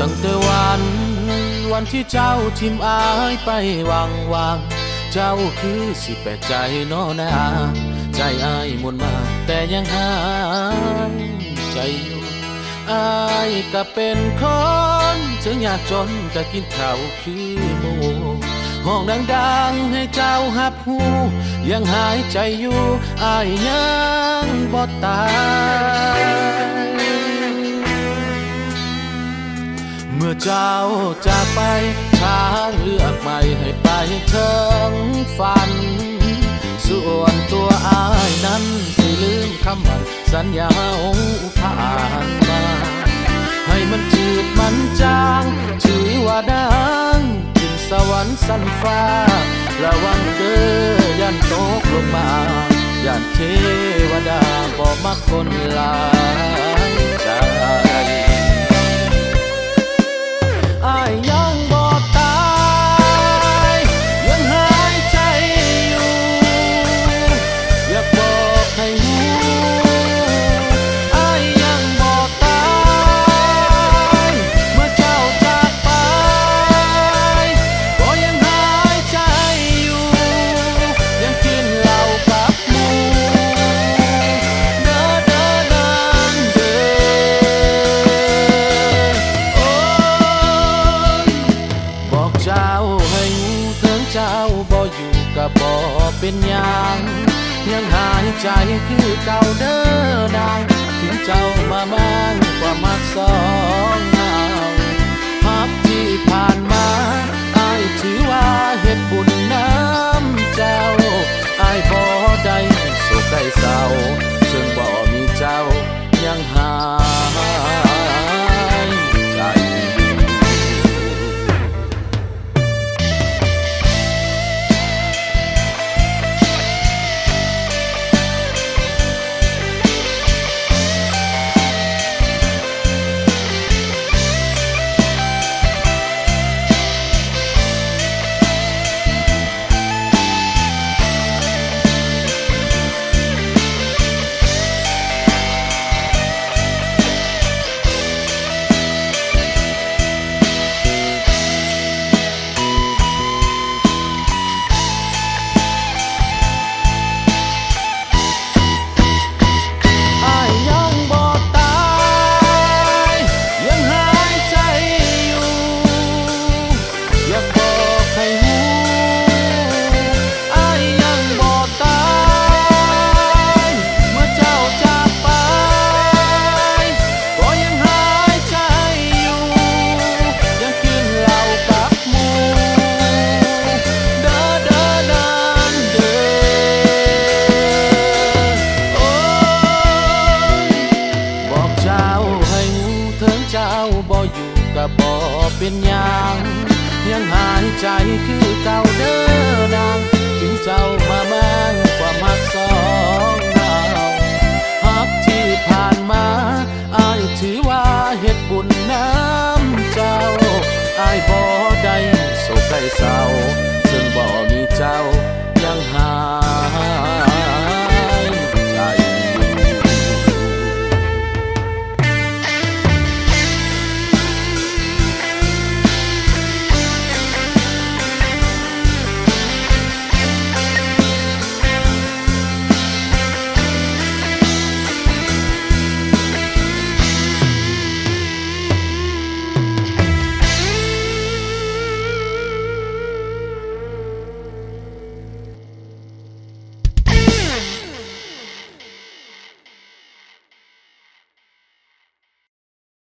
ตั้งแต่วัน วันที่เจ้าทิมอายไปวางวาง เจ้าคือสิแปลกใจเนอนาใจอายมวนมาแต่ยังหายใจอยู่อายก็เป็นคนถึงอยากจนก็กินข้าวคือหมูห้องดังๆให้เจ้าหับหูยังหายใจอยู่อายยังบ่ตาย อเจ้าจากไปทางเลือกใหม่ให้ไปถึงฝัน ส่วนตัวอายนั้นสิลืมคำมันสัญญาองค์ผ่านมา ให้มันจืดมันจางถือว่าดังขึ้นสวรรค์สันฟ้าระวังเด้อยันตกลงมายันเทวดาบอกมาคนลาย เจ้าบ่อยู่กับบ่เป็นหยังยังหายใจคือเก่าเด้อนางถึงเจ้ามามั่งกว่ามักสอ จ้าให้หูเถิงเจ้าบ่อยู่กับบ่เป็นอย่างยังหายใจคือเก่าเด้อนาง